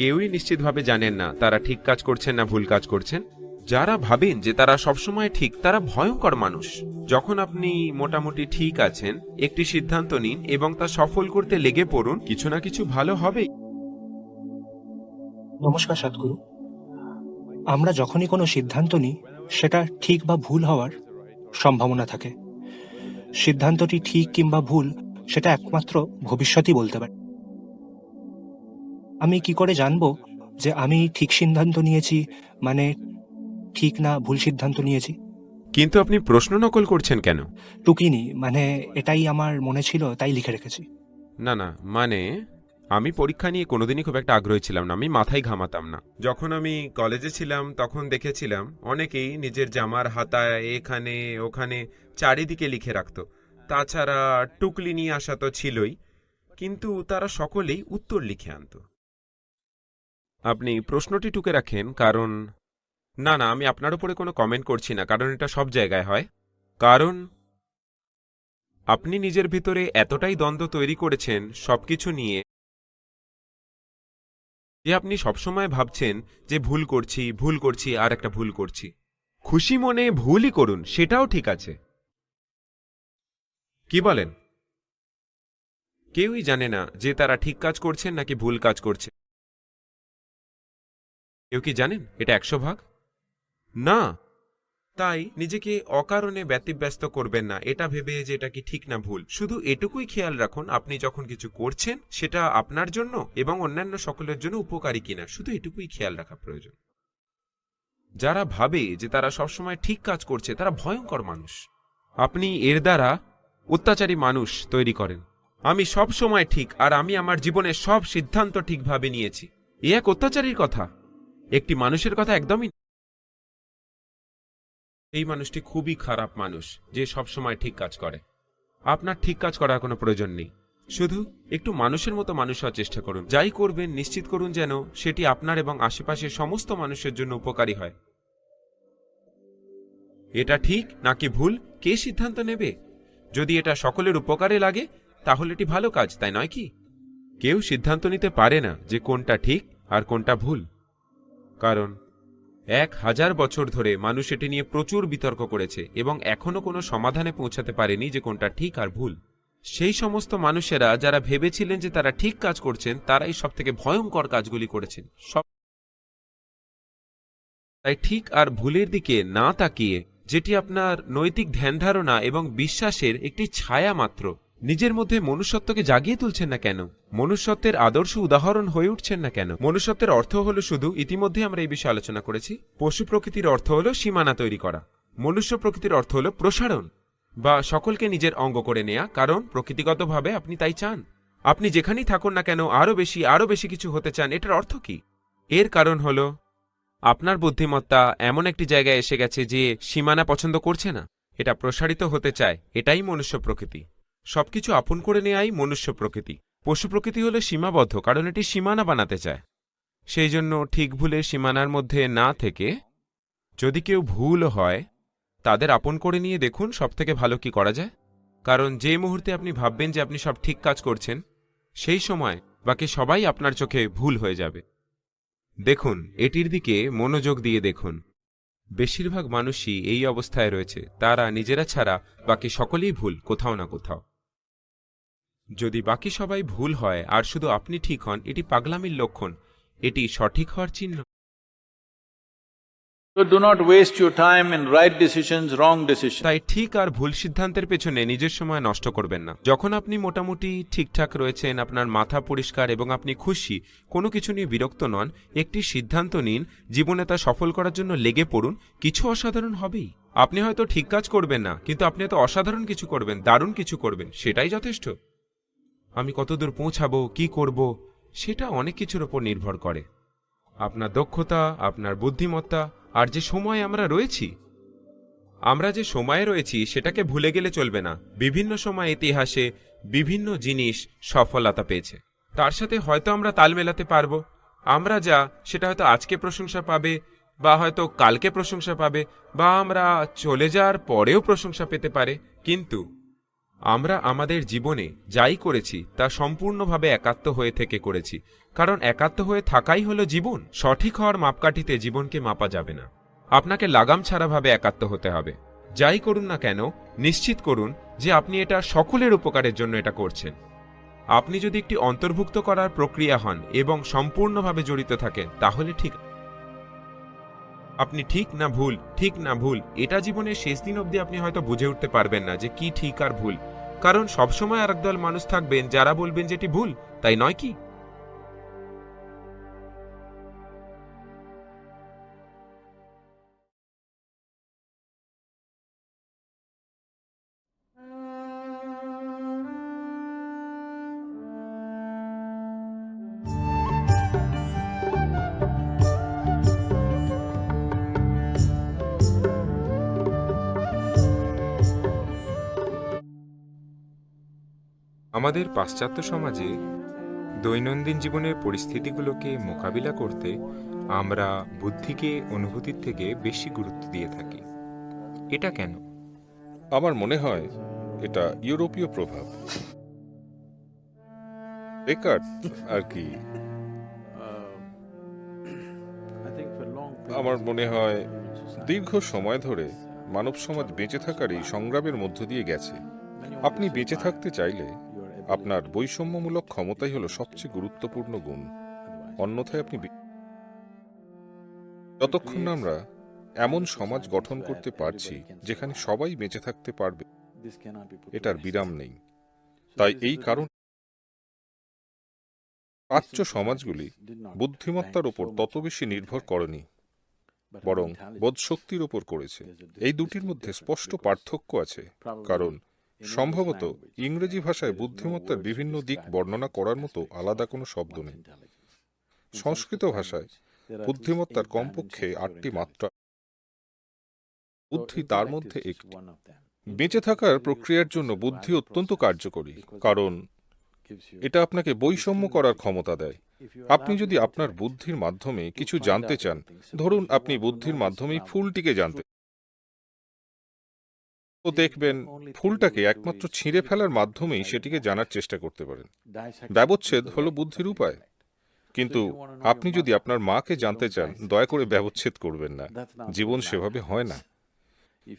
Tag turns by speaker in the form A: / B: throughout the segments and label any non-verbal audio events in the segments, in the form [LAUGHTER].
A: কেউই নিশ্চিতভাবে জানেন না, তারা ঠিক কাজ করছেন না ভুল কাজ করছেন। যারা ভাবেন যে তারা সবসময় ঠিক, তারা ভয়ঙ্কর মানুষ। যখন আপনি মোটামুটি ঠিক আছেন, একটি সিদ্ধান্ত নিন এবং তা সফল করতে লেগে পড়ুন, কিছু না কিছু ভালো হবে।
B: নমস্কার সদ্গুরু আমরা যখনই কোনো সিদ্ধান্ত নিই, সেটা ঠিক বা ভুল হওয়ার সম্ভাবনা থাকে। সিদ্ধান্তটি ঠিক কিংবা ভুল, সেটা একমাত্র ভবিষ্যতই বলতে পারে। আমি কি করে জানব যে আমি ঠিক সিদ্ধান্ত নিয়েছি মানে ঠিক না ভুল সিদ্ধান্ত নিয়েছি?
A: কিন্তু আপনি প্রশ্ন নকল করছেন কেন?
B: টুকিনি মানে এটাই আমার মনে ছিল তাই লিখে রেখেছি।
A: না না মানে আমি পরীক্ষা নিয়ে কোনোদিনই খুব একটা আগ্রহী ছিলাম না আমি মাথায় ঘামাতাম না। যখন আমি কলেজে ছিলাম তখন দেখেছিলাম অনেকেই নিজের জামার হাতায় এখানে ওখানে চারিদিকে লিখে রাখত। তাছাড়া টুকলি নিয়ে আসা তো ছিলই কিন্তু তারা সকলেই উত্তর লিখে আনতো। আপনি প্রশ্নটি টুকে রাখেন, কারণ, না না, আমি আপনার উপরে কোনো কমেন্ট করছি না, কারণ এটা সব জায়গায় হয়। কারণ, আপনি নিজের ভিতরে এতটাই দ্বন্দ্ব তৈরি করেছেন সবকিছু নিয়ে যে আপনি সবসময় ভাবছেন যে ভুল করছি ভুল করছি, আর একটা ভুল করছি। খুশি মনে ভুলই করুন, সেটাও ঠিক আছে। কি বলেন? কেউই জানে না যে তারা ঠিক কাজ করছেন নাকি ভুল কাজ করছে। কেউ কি জানেন এটা একশো ভাগ? না। তাই নিজেকে অকারণে ব্যতিব্যস্ত করবেন না। এটা ভেবে যে এটা কি ঠিক না ভুল। শুধু এটুকুই খেয়াল রাখুন, আপনি যখন কিছু করছেন, সেটা আপনার জন্য এবং অন্যান্য সকলের জন্য উপকারী কিনা। শুধু এটুকুই খেয়াল রাখা প্রয়োজন। যারা ভাবে যে তারা সবসময় ঠিক কাজ করছে, তারা ভয়ঙ্কর মানুষ। আপনি এর দ্বারা অত্যাচারী মানুষ তৈরি করেন। আমি সব সময় ঠিক আর আমি আমার জীবনের সব সিদ্ধান্ত ঠিকভাবে নিয়েছি। এ এক অত্যাচারীর কথা। একটি মানুষের কথা একদমই এই মানুষটি খুবই খারাপ মানুষ, যে সব সময় ঠিক কাজ করে। আপনার ঠিক কাজ করার কোনো প্রয়োজন নেই। শুধু একটু মানুষের মতো মানুষ হওয়ার চেষ্টা করুন। যাই করবেন, নিশ্চিত করুন যেন সেটি আপনার এবং আশেপাশের সমস্ত মানুষের জন্য উপকারী হয়। এটা ঠিক নাকি ভুল? কে সিদ্ধান্ত নেবে? যদি এটা সকলের উপকারে লাগে, তাহলে এটি ভালো কাজ, তাই নয় কি? কেউ সিদ্ধান্ত নিতে পারে না যে কোনটা ঠিক আর কোনটা ভুল। কারণ এক হাজার বছর ধরে মানুষ এটি নিয়ে প্রচুর বিতর্ক করেছে এবং এখনও কোনো সমাধানে পৌঁছাতে পারেনি যে কোনটা ঠিক আর ভুল। সেই সমস্ত মানুষেরা যারা ভেবেছিলেন যে তারা ঠিক কাজ করছেন, তারাই সব থেকে ভয়ঙ্কর কাজগুলি করেছেন। সব তাই ঠিক আর ভুলের দিকে না তাকিয়ে, যেটি আপনার নৈতিক ধ্যানধারণা এবং বিশ্বাসের একটি ছায়া মাত্র। নিজের মধ্যে মনুষ্যত্বকে জাগিয়ে তুলছেন না কেন? মনুষ্যত্বের আদর্শ উদাহরণ হয়ে উঠছেন না কেন? মনুষ্যত্বের অর্থ হলো শুধু ইতিমধ্যে আমরা এই বিষয়ে আলোচনা করেছি। পশু প্রকৃতির অর্থ হলো সীমানা তৈরি করা। মনুষ্য প্রকৃতির অর্থ হলো প্রসারণ বা সকলকে নিজের অঙ্গ করে নেয়া, কারণ প্রকৃতিগতভাবে আপনি তাই চান। আপনি যেখানেই থাকুন না কেন, আরও বেশি আরও বেশি কিছু হতে চান, এটার অর্থ কি? এর কারণ হলো, আপনার বুদ্ধিমত্তা এমন একটি জায়গায় এসে গেছে যে সীমানা পছন্দ করছে না। এটা প্রসারিত হতে চায়, এটাই মনুষ্য প্রকৃতি। সবকিছু আপন করে নেয়াই মনুষ্য প্রকৃতি। পশু প্রকৃতি হলে সীমাবদ্ধ, কারণ এটি সীমানা বানাতে চায়। সেই জন্য ঠিক ভুলে সীমানার মধ্যে না থেকে যদি কেউ ভুল হয়, তাদের আপন করে নিয়ে দেখুন সব থেকে ভালো কি করা যায়। কারণ যে মুহূর্তে আপনি ভাববেন যে আপনি সব ঠিক কাজ করছেন, সেই সময় বাকি সবাই আপনার চোখে ভুল হয়ে যাবে। দেখুন, এটির দিকে মনোযোগ দিয়ে দেখুন। বেশিরভাগ মানুষই এই অবস্থায় রয়েছে, তারা নিজেরা ছাড়া বাকি সকলেই ভুল, কোথাও না কোথাও। যদি বাকি সবাই ভুল হয় আর শুধু আপনি ঠিক হন এটি পাগলামির লক্ষণ। এটি সঠিক হওয়ার চিহ্ন। তাই ঠিক আর ভুল সিদ্ধান্তের পেছনে নিজের সময় নষ্ট করবেন না। যখন আপনি মোটামুটি ঠিকঠাক রয়েছেন আপনার মাথা পরিষ্কার এবং আপনি খুশি কোনো কিছু নিয়ে বিরক্ত নন একটি সিদ্ধান্ত নিন জীবনে তা সফল করার জন্য লেগে পড়ুন কিছু অসাধারণ হবেই। আপনি হয়তো ঠিক কাজ করবেন না কিন্তু আপনি হয়তো অসাধারণ কিছু করবেন দারুণ কিছু করবেন সেটাই যথেষ্ট। আমি কতদূর পৌঁছাবো, কি করব, সেটা অনেক কিছুর ওপর নির্ভর করে। আপনার দক্ষতা, আপনার বুদ্ধিমত্তা, আর যে সময় আমরা রয়েছি। আমরা যে সময়ে রয়েছি, সেটাকে ভুলে গেলে চলবে না। বিভিন্ন সময় ইতিহাসে বিভিন্ন জিনিস সফলতা পেয়েছে। তার সাথে হয়তো আমরা তাল মেলাতে পারব। আমরা যা, সেটা হয়তো আজকে প্রশংসা পাবে, বা হয়তো কালকে প্রশংসা পাবে, বা আমরা চলে যাওয়ার পরেও প্রশংসা পেতে পারে। কিন্তু আমরা আমাদের জীবনে যাই করেছি, তা সম্পূর্ণভাবে একাত্ম হয়ে থেকে করেছি। কারণ একাত্ম হয়ে থাকাই হলো জীবন। সঠিক হওয়ার মাপকাঠিতে জীবনকে মাপা যাবে না। আপনাকে লাগাম ছাড়াভাবে একাত্ম হতে হবে। যাই করুন না কেন, নিশ্চিত করুন যে আপনি এটা সকলের উপকারের জন্য এটা করছেন। আপনি যদি একটি অন্তর্ভুক্ত করার প্রক্রিয়া হন এবং সম্পূর্ণভাবে জড়িত থাকেন, তাহলে ঠিক আপনি ঠিক না ভুল, ঠিক না ভুল, এটা জীবনের শেষ দিন অবধি আপনি হয়তো বুঝে উঠতে পারবেন না যে কি ঠিক আর ভুল। কারণ সবসময় আর একদল মানুষ থাকবেন, যারা বলবেন যেটি ভুল, তাই নয় কি?
C: আমাদের পাশ্চাত্য সমাজে দৈনন্দিন জীবনের পরিস্থিতিগুলোকে মোকাবিলা করতে আমরা বুদ্ধিকে অনুভূতির থেকে বেশি গুরুত্ব দিয়ে থাকি। এটা কেন?
D: আমার মনে হয় এটা ইউরোপীয় প্রভাব। আর কি। আমার মনে হয় দীর্ঘ সময় ধরে মানব সমাজ বেঁচে থাকার এই সংগ্রামের মধ্য দিয়ে গেছে। আপনি বেঁচে থাকতে চাইলে আপনার বৈষম্যমূলক ক্ষমতাই হলো সবচেয়ে গুরুত্বপূর্ণ গুণ। অন্যথায় আপনি যতক্ষণ আমরা এমন সমাজ গঠন করতে পারছি, যেখানে সবাই বেঁচে থাকতে পারবে, এটার বিরাম নেই। তাই এই কারণ প্রাচ্য সমাজগুলি বুদ্ধিমত্তার উপর তত বেশি নির্ভর করেনি, বরং বোধশক্তির উপর করেছে। এই দুটির মধ্যে স্পষ্ট পার্থক্য আছে, কারণ সম্ভবত ইংরেজি ভাষায় বুদ্ধিমত্তার বিভিন্ন দিক বর্ণনা করার মতো আলাদা কোনো শব্দ নেই। সংস্কৃত ভাষায় বুদ্ধিমত্তার কমপক্ষে আটটি মাত্রা বুদ্ধি তার মধ্যে একটি। বেঁচে থাকার প্রক্রিয়ার জন্য বুদ্ধি অত্যন্ত কার্যকরী কারণ এটা আপনাকে বৈষম্য করার ক্ষমতা দেয়। আপনি যদি আপনার বুদ্ধির মাধ্যমে কিছু জানতে চান ধরুন আপনি বুদ্ধির মাধ্যমেই ফুলটিকে জানতে। তো দেখবেন, ফুলটাকে একমাত্র ছিঁড়ে ফেলার মাধ্যমেই সেটিকে জানার চেষ্টা করতে পারেন। ব্যবচ্ছেদ হলো বুদ্ধির উপায়। কিন্তু আপনি যদি আপনার মাকে জানতে চান, দয়া করে ব্যবচ্ছেদ করবেন না। জীবন সেভাবে হয় না।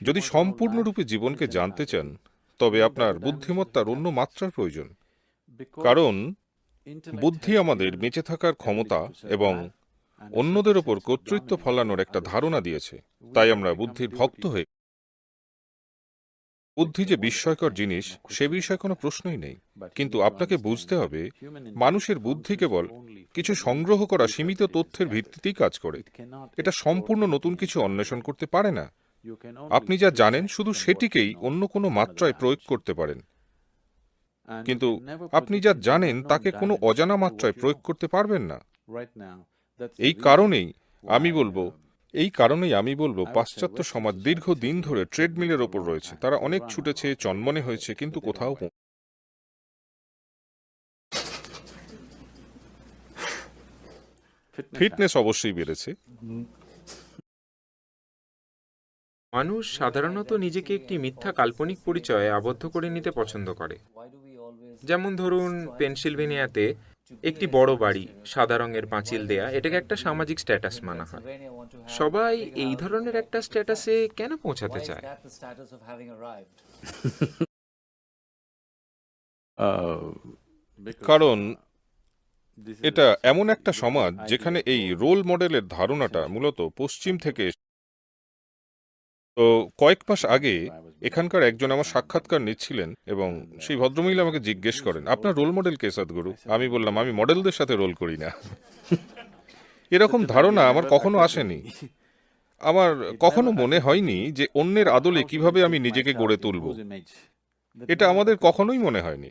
D: যদি সম্পূর্ণরূপে জীবনকে জানতে চান, তবে আপনার বুদ্ধিমত্তার অন্য মাত্রার প্রয়োজন। কারণ বুদ্ধি আমাদের বেঁচে থাকার ক্ষমতা এবং অন্যদের ওপর কর্তৃত্ব ফলানোর একটা ধারণা দিয়েছে। তাই আমরা বুদ্ধির ভক্ত হয়ে বুদ্ধি যে বিস্ময়কর জিনিস, সে বিষয়ে কোনো প্রশ্নই নেই। কিন্তু আপনাকে বুঝতে হবে, মানুষের বুদ্ধি কেবল কিছু সংগ্রহ করা সীমিত তথ্যের ভিত্তিতেই কাজ করে। এটা সম্পূর্ণ নতুন কিছু অন্বেষণ করতে পারে না। আপনি যা জানেন, শুধু সেটিকেই অন্য কোনো মাত্রায় প্রয়োগ করতে পারেন। কিন্তু আপনি যা জানেন, তাকে কোনো অজানা মাত্রায় প্রয়োগ করতে পারবেন না। এই কারণেই আমি বলব এই কারণেই আমি বলব পাশ্চাত্য সমাজ দীর্ঘ দিন ধরে ট্রেডমিলের ওপর রয়েছে। তারা অনেক ছুটেছে চনমনে হয়েছে কিন্তু কোথাও ফিটনেস অবশ্যই বেড়েছে।
C: মানুষ সাধারণত নিজেকে একটি মিথ্যা কাল্পনিক পরিচয়ে আবদ্ধ করে নিতে পছন্দ করে। যেমন ধরুন পেনসিলভেনিয়াতে একটি বড় বাড়ি, সাদা রঙের পাঁচিল দেয়া, এটাকে একটা সামাজিক স্ট্যাটাস মানা হয় সবাই এই ধরনের একটা স্ট্যাটাসে কেন পৌঁছাতে চায়
D: কারণ এটা এমন একটা সমাজ যেখানে এই রোল মডেলের ধারণাটা মূলত পশ্চিম থেকে। তো কয়েক মাস আগে এখানকার একজন আমার সাক্ষাৎকার নিচ্ছিলেন এবং সেই ভদ্রমহিলা আমাকে জিজ্ঞেস করেন আপনার রোল মডেল কে সদ্গুরু? আমি বললাম আমি মডেলদের সাথে রোল করি না। [LAUGHS] এরকম ধারণা আমার কখনো আসেনি। [LAUGHS] আমার কখনো মনে হয়নি যে অন্যের আদলে কীভাবে আমি নিজেকে গড়ে তুলব। এটা আমাদের কখনোই মনে হয়নি।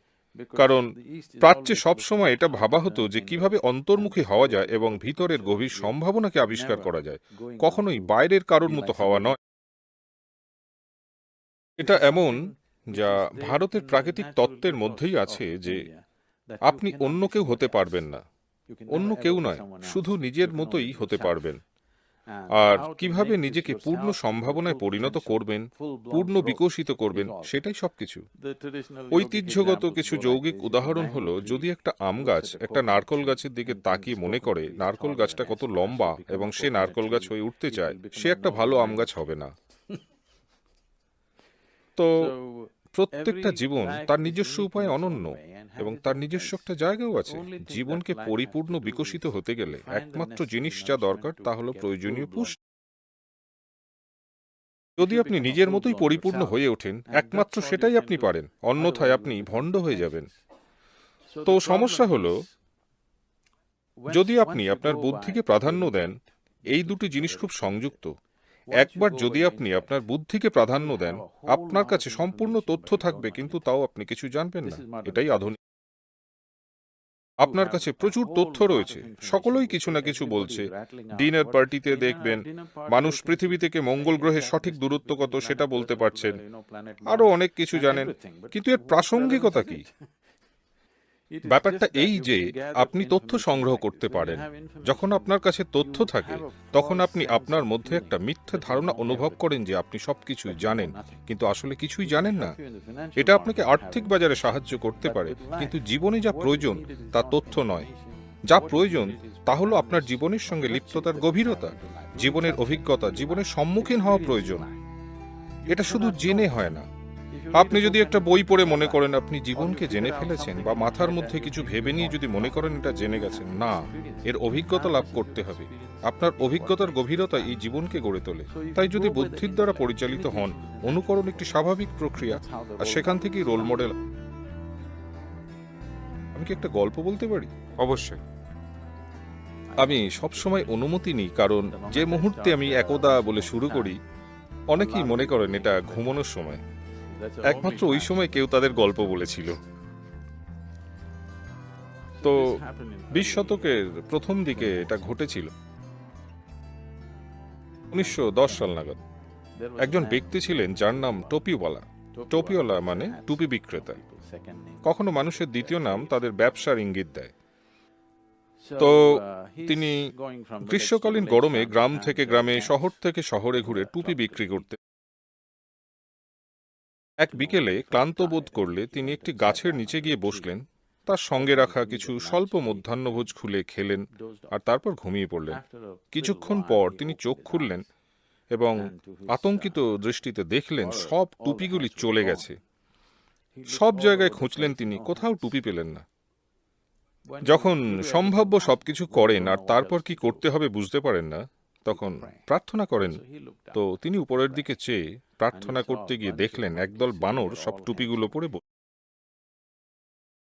D: কারণ প্রাচ্যে সবসময় এটা ভাবা হতো যে কীভাবে অন্তর্মুখী হওয়া যায় এবং ভিতরের গভীর সম্ভাবনাকে আবিষ্কার করা যায়। কখনোই বাইরের কারোর মতো হওয়া নয়। এটা এমন যা ভারতের প্রাকৃতিক তত্ত্বের মধ্যেই আছে যে আপনি অন্য কেউ হতে পারবেন না। অন্য কেউ নয়, শুধু নিজের মতোই হতে পারবেন। আর কীভাবে নিজেকে পূর্ণ সম্ভাবনায় পরিণত করবেন, পূর্ণ বিকশিত করবেন, সেটাই সবকিছু। ঐতিহ্যগত কিছু যৌগিক উদাহরণ হলো, যদি একটা আম গাছ একটা নারকল গাছের দিকে তাকিয়ে মনে করে, নারকল গাছটা কত লম্বা এবং সে নারকল গাছ হয়ে উঠতে চায়, সে একটা ভালো আম গাছ হবে না। তো প্রত্যেকটা জীবন তার নিজস্ব উপায়ে অনন্য এবং তার নিজস্ব একটা জায়গাও আছে। জীবনকে পরিপূর্ণ বিকশিত হতে গেলে একমাত্র জিনিস যা দরকার তা হলো প্রয়োজনীয় পুষ্টি। যদি আপনি নিজের মতোই পরিপূর্ণ হয়ে ওঠেন একমাত্র সেটাই আপনি পারেন অন্যথায় আপনি ভণ্ড হয়ে যাবেন। তো সমস্যা হলো যদি আপনি আপনার বুদ্ধিকে প্রাধান্য দেন এই দুটি জিনিস খুব সংযুক্ত। একবার যদি আপনি আপনার বুদ্ধিকে প্রাধান্য দেন আপনার কাছে সম্পূর্ণ তথ্য থাকবে কিন্তু তাও আপনি কিছু জানবেন না। এটাই আধুনিক। আপনার কাছে প্রচুর তথ্য রয়েছে। সকলেই কিছু না কিছু বলছে। ডিনার পার্টিতে দেখবেন মানুষ পৃথিবী থেকে মঙ্গল গ্রহের সঠিক দূরত্ব কত সেটা বলতে পারছেন। আরও অনেক কিছু জানেন। কিন্তু এর প্রাসঙ্গিকতা কি? [LAUGHS] ব্যাপারটা এই যে আপনি তথ্য সংগ্রহ করতে পারেন। যখন আপনার কাছে তথ্য থাকে তখন আপনি আপনার মধ্যে একটা মিথ্যে ধারণা অনুভব করেন যে আপনি সবকিছু জানেন। কিন্তু আসলে কিছুই জানেন না। এটা আপনাকে আর্থিক বাজারে সাহায্য করতে পারে। কিন্তু জীবনে যা প্রয়োজন তা তথ্য নয়। যা প্রয়োজন তা হলো আপনার জীবনের সঙ্গে লিপ্ততার গভীরতা জীবনের অভিজ্ঞতা জীবনের সম্মুখীন হওয়া প্রয়োজন। এটা শুধু জেনে হয় না। আপনি যদি একটা বই পড়ে মনে করেন আপনি জীবনকে জেনে ফেলেছেন বা মাথার মধ্যে কিছু ভেবে নিয়ে যদি মনে করেন এটা জেনে গেছেন না এর অভিজ্ঞতা লাভ করতে হবে। আপনার অভিজ্ঞতার গভীরতা এই জীবনকে গড়ে তোলে। তাই যদি বুদ্ধির দ্বারা পরিচালিত হন অনুকরণ একটি স্বাভাবিক প্রক্রিয়া আর সেখান থেকেই রোল মডেল আমি কি একটা গল্প বলতে পারি?
C: অবশ্যই।
D: আমি সবসময় অনুমতি নিই কারণ যে মুহূর্তে আমি একদা বলে শুরু করি অনেকেই মনে করেন এটা ঘুমানোর সময়। একমাত্র ওই সময় কেউ তাদের গল্প বলেছিল। তো বিশ শতকের প্রথম দিকে এটা ঘটেছিল। উনিশশো দশ সাল নাগাদ। একজন ব্যক্তি ছিলেন যার নাম টপিওয়ালা। টপিওয়ালা মানে টুপি বিক্রেতা। কখনো মানুষের দ্বিতীয় নাম তাদের ব্যবসার ইঙ্গিত দেয়। তো তিনি গ্রীষ্মকালীন গরমে গ্রাম থেকে গ্রামে শহর থেকে শহরে ঘুরে টুপি বিক্রি করতে এক বিকেলে ক্লান্ত বোধ করলে তিনি একটি গাছের নিচে গিয়ে বসলেন, তার সঙ্গে রাখা কিছু স্বল্প মধ্যাহ্নভোজ খুলে খেলেন আর তারপর ঘুমিয়ে পড়লেন। কিছুক্ষণ পর তিনি চোখ খুললেন এবং আতঙ্কিত দৃষ্টিতে দেখলেন সব টুপিগুলি চলে গেছে। সব জায়গায় খুঁজলেন তিনি, কোথাও টুপি পেলেন না। যখন সম্ভাব্য সবকিছু করেন আর তারপর কি করতে হবে বুঝতে পারেন না তখন প্রার্থনা করেন। তো তিনি উপরের দিকে চেয়ে প্রার্থনা করতে গিয়ে দেখলেন একদল বানর সব টুপিগুলো পরে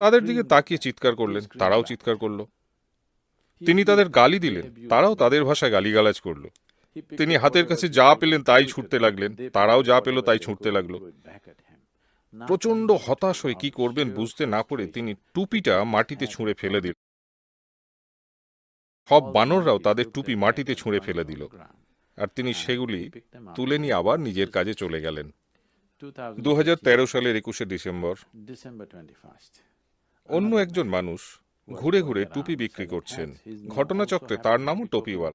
D: তাদের দিকে তাকিয়ে চিৎকার করলেন তারাও চিৎকার করল। তিনি তাদের গালি দিলেন তারাও তাদের ভাষায় গালিগালাজ করল। তিনি হাতের কাছে যা পেলেন তাই ছুটতে লাগলেন তারাও যা পেল তাই ছুটতে লাগল। প্রচণ্ড হতাশ হয়ে কি করবেন বুঝতে না পারে তিনি টুপিটা মাটিতে ছুঁড়ে ফেলে দিল সব বানররাও তাদের টুপি মাটিতে ছুঁড়ে ফেলে দিল। আর তিনি সেগুলি তুলে নিয়ে আবার নিজের কাজে চলে গেলেন। দুহাজার তেরো সালের একুশে ডিসেম্বর, অন্য একজন মানুষ ঘুরে ঘুরে টুপি বিক্রি করছেন। ঘটনাচক্রে তার নামও টপিওয়াল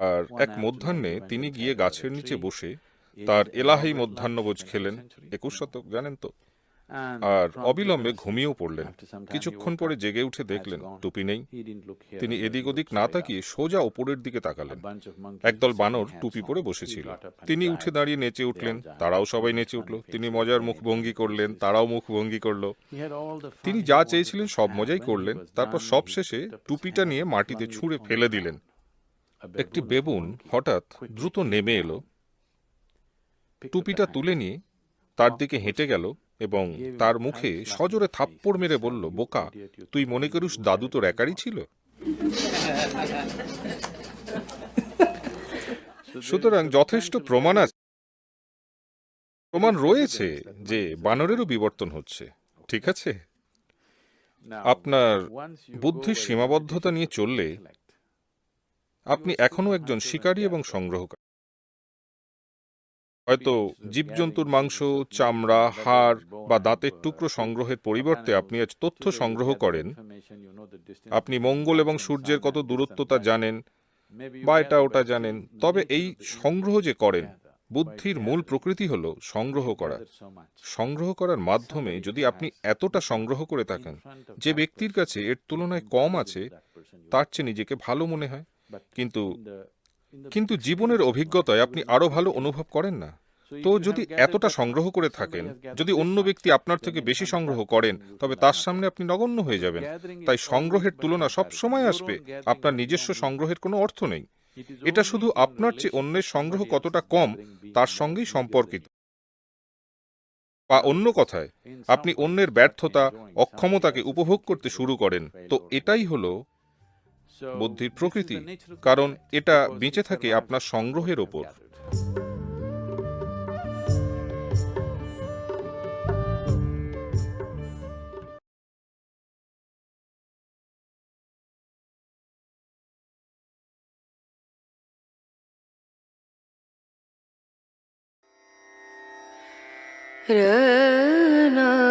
D: আর এক মধ্যাহ্নে তিনি গিয়ে গাছের নিচে বসে তার এলাহি মধ্যাহ্নভোজ খেলেন। একুশ শতক, জানেন তো? আর অবিলম্বে ঘুমিয়েও পড়লেন। কিছুক্ষণ পরে জেগে উঠে দেখলেন টুপি নেই। তিনি এদিক ওদিক না তাকিয়ে সোজা ওপরের দিকে তাকালেন। একদল বানর টুপি পরে বসেছিল। তিনি উঠে দাঁড়িয়ে নেচে উঠলেন। তারাও সবাই নেচে উঠল। তিনি মজার মুখভঙ্গি করলেন তারাও মুখভঙ্গি করল। তিনি যা চেয়েছিলেন সব মজাই করলেন তারপর সব শেষে টুপিটা নিয়ে মাটিতে ছুঁড়ে ফেলে দিলেন। একটি বেবুন হঠাৎ দ্রুত নেমে এলো। টুপিটা তুলে নিয়ে তার দিকে হেঁটে গেল এবং তার মুখে সজোরে থাপ্পড় মেরে বলল বোকা তুই মনে করিস দাদু তোর একারই ছিল? সুতরাং যথেষ্ট প্রমাণ আছে প্রমাণ রয়েছে যে বানরেরও বিবর্তন হচ্ছে ঠিক আছে? আপনার বুদ্ধির সীমাবদ্ধতা নিয়ে চললে আপনি এখনও একজন শিকারী এবং সংগ্রহকারী। হয়তো জীবজন্তুর মাংস চামড়া হাড় বা দাঁতের টুকরো সংগ্রহের পরিবর্তে আপনি আজ তথ্য সংগ্রহ করেন। আপনি মঙ্গল এবং সূর্যের কত দূরত্ব তা জানেন বা এটা ওটা জানেন। তবে এই সংগ্রহ যে করেন বুদ্ধির মূল প্রকৃতি হলো সংগ্রহ করা। সংগ্রহ করার মাধ্যমে যদি আপনি এতটা সংগ্রহ করে থাকেন যে ব্যক্তির কাছে এর তুলনায় কম আছে তার চেয়ে নিজেকে ভালো মনে হয়। কিন্তু কিন্তু জীবনের অভিজ্ঞতায় আপনি আরও ভালো অনুভব করেন না। তো যদি এতটা সংগ্রহ করে থাকেন, যদি অন্য ব্যক্তি আপনার থেকে বেশি সংগ্রহ করেন, তবে তার সামনে আপনি নগণ্য হয়ে যাবেন। তাই সংগ্রহের তুলনা সব সময় আসবে, আপনার নিজস্ব সংগ্রহের কোনো অর্থ নেই। এটা শুধু আপনার চেয়ে অন্যের সংগ্রহ কতটা কম, তার সঙ্গেই সম্পর্কিত। বা অন্য কথায়, আপনি অন্যের ব্যর্থতা, অক্ষমতাকে উপভোগ করতে শুরু করেন। তো এটাই হলো বুদ্ধির প্রকৃতি কারণ এটা বেঁচে থাকে আপনার সংগ্রহের ওপর
E: Rana,